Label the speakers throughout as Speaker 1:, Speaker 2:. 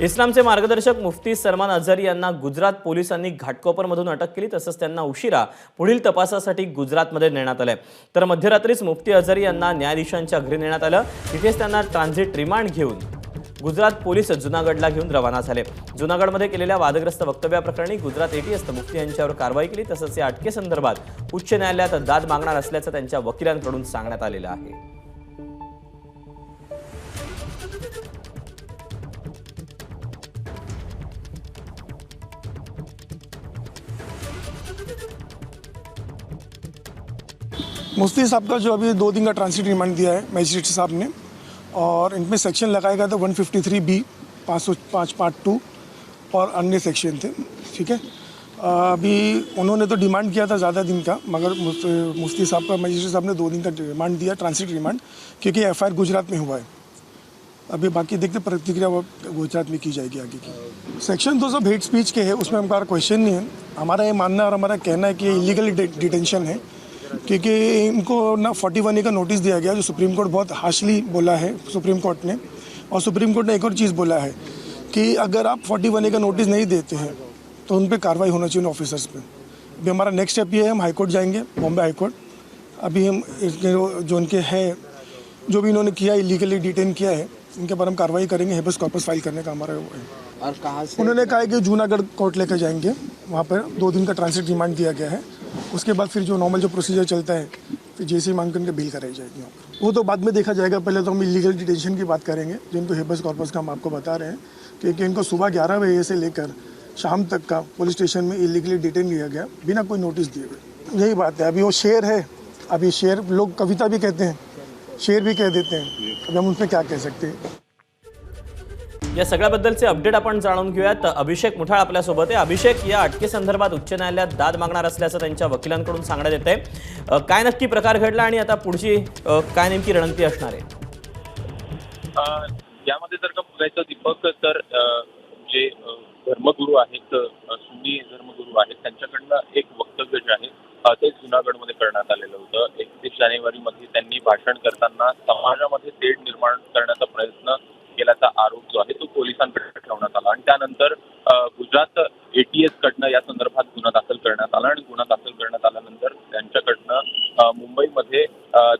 Speaker 1: इस्लामचे मार्गदर्शक मुफ्ती सलमान अझहरी यांना गुजरात पोलिसांनी घाटकोपरमधून अटक केली तसंच त्यांना उशिरा पुढील तपासासाठी गुजरातमध्ये नेण्यात आलं तर मध्यरात्रीच मुफ्ती अझहरी यांना न्यायाधीशांच्या घरी नेण्यात आलं. तिथेच त्यांना ट्रान्झिट रिमांड घेऊन गुजरात पोलीस जुनागडला घेऊन रवाना झाले. जुनागडमध्ये केलेल्या वादग्रस्त वक्तव्याप्रकरणी गुजरात एटीएसनं मुफ्ती यांच्यावर कारवाई केली तसंच या अटकेसंदर्भात उच्च न्यायालयात दाद मागणार असल्याचं त्यांच्या वकिलांकडून सांगण्यात आलेलं आहे.
Speaker 2: मुफ्ती साहब का जो अभी दो दिन का ट्रांसिट रिमांड दिया है मजिस्ट्रेट साहब ने, और इनमें सेक्शन लगाया गया था 153 बी पाँच सौ पाँच पार्ट टू और अन्य सेक्शन थे, ठीक है? अभी उन्होंने तो डिमांड किया था ज़्यादा दिन का, मगर मुफ्ती साहब का मजिस्ट्रेट साहब ने दो दिन का रिमांड दिया ट्रांसिट रिमांड क्योंकि एफआईआर गुजरात में हुआ है। अभी बाकी देखते प्रतिक्रिया वो गुजरात में की जाएगी आगे की। सेक्शन दो सब हेट स्पीच के है, उसमें हमारा क्वेश्चन नहीं है। हमारा ये मानना और हमारा कहना है कि इलीगल डिटेंशन है, क्योंकि इनको ना 41 वन ए का नोटिस दिया गया, जो सुप्रीम कोर्ट बहुत हार्शली बोला है सुप्रीम कोर्ट ने। और सुप्रीम कोर्ट ने एक और चीज़ बोला है कि अगर आप 41 वन ए का नोटिस नहीं देते हैं तो उन पर कार्रवाई होना चाहिए उन ऑफिसर्स पर अभी हमारा नेक्स्ट स्टेप ये है, हम हाईकोर्ट जाएँगे बॉम्बे हाईकोर्ट अभी हम जो उनके हैं, जो भी इन्होंने किया इलीगली डिटेन किया है इनके पर हम कार्रवाई करेंगे हेबस कॉर्पस फ़ाइल करने का हमारा वो है।
Speaker 3: और कहाँ से?
Speaker 2: उन्होंने कहा है कि जूनागढ़ कोर्ट लेकर जाएँगे वहाँ पर दो दिन का ट्रांसिट रिमांड दिया गया है। उसके बाद फिर जो नॉर्मल जो प्रोसीजर चलता है फिर जैसे ही मांग करके बिल कराई जाएगी वहाँ वो तो बाद में देखा जाएगा पहले तो हम इलीगल डिटेंशन की बात करेंगे जिनको हेबस कॉर्पस का हम आपको बता रहे हैं क्योंकि इनको सुबह ग्यारह बजे से लेकर शाम तक का पुलिस स्टेशन में इलीगली डिटेन किया गया बिना कोई नोटिस दिए हुए। यही बात है। अभी वो शेर है अभी शेर लोग कविता भी कहते हैं शेर भी कह देते हैं। अभी हम उन पर क्या कह सकते हैं?
Speaker 1: या सगळ्याबद्दलचे अपडेट आपण जाणून घेऊयात. अभिषेक मुठाळ आपल्यासोबत आहे. अभिषेक या अटकेसंदर्भात उच्च न्यायालयात दाद मागणार असल्याचं त्यांच्या वकिलांकडून सांगण्यात येत आहे काय नक्की प्रकार घडला आणि आता पुढची काय नेमकी रणनीती असणार आहे?
Speaker 4: यामध्ये जर का बघायचं दीपक तर जे धर्मगुरू आहेत अ, सुन्नी धर्मगुरू आहेत त्यांच्याकडनं एक वक्तव्य जे आहे अ, ते जुनागडमध्ये करण्यात आलेलं होतं एकतीस जानेवारीमध्ये त्यांनी भाषण करताना समाजामध्ये तेढ निर्माण करण्याचा प्रयत्न केल्याचा आरोप जो आहे तो पोलिसांकडे ठेवण्यात आला. आणि त्यानंतर गुजरात एटीएस कडनं या संदर्भात गुन्हा दाखल करण्यात आला आणि गुन्हा दाखल करण्यात आल्यानंतर त्यांच्याकडनं मुंबईमध्ये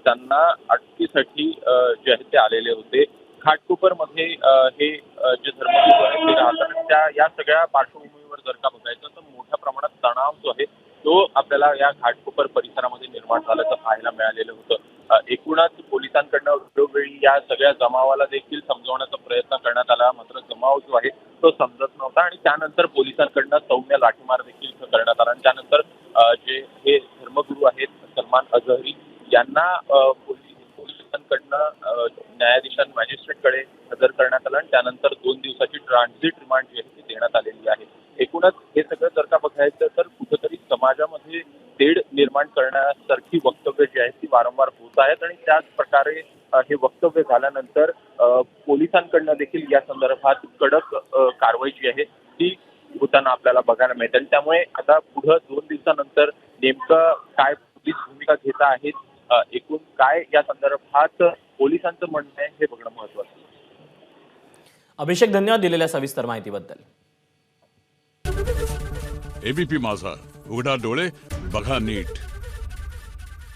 Speaker 4: त्यांना अटकेसाठी जे आहे ते आलेले होते. घाटकोपरमध्ये अ, हे जे धर्मगुरू आहेत ते राहतात त्या या सगळ्या पार्श्वभूमीवर जर का बघायचं तर मोठ्या प्रमाणात तणाव जो आहे तो आपल्याला या घाटकोपर परिसरामध्ये निर्माण झाल्याचं पाहायला मिळालेलं होतं. एकूणच पोलिसांकडनं सगळ्या जमावाला देखील समजवण्याचा प्रयत्न करण्यात आला. मात्र जमाव जो आहे तो समजत नव्हता आणि त्यानंतर पोलिसांकडनं सौम्य लाठीमार देखील करण्यात आला. आणि त्यानंतर जे हे धर्मगुरू आहेत सलमान अझहरी यांना पोलिसांकडनं न्यायाधीशां मॅजिस्ट्रेटकडे हजर करण्यात आलं आणि त्यानंतर दोन दिवसाची ट्रान्झिट रिमांड जी आहे ती देण्यात आलेली आहे. एकूणच हे सगळं जर का बघायचं तर कुठंतरी समाजामध्ये तेढ निर्माण करण्यासारखी वक्तव्य जी आहेत ती वारंवार होत आहेत आणि त्याच प्रकारे हे वक्तव्य झाल्यानंतर पोलिसांकडनं देखील या संदर्भात कडक कारवाई जी आहे ती होताना आपल्याला बघायला मिळते. आणि त्यामुळे आता पुढं दोन दिवसानंतर नेमकं काय पोलीस भूमिका घेत आहेत एकूण काय या संदर्भात पोलिसांचं म्हणणं आहे हे बघणं महत्वाचं.
Speaker 1: अभिषेक धन्यवाद दिलेल्या सविस्तर माहितीबद्दल.
Speaker 5: एबीपी माझा. उघडा डोळे बघा नीट.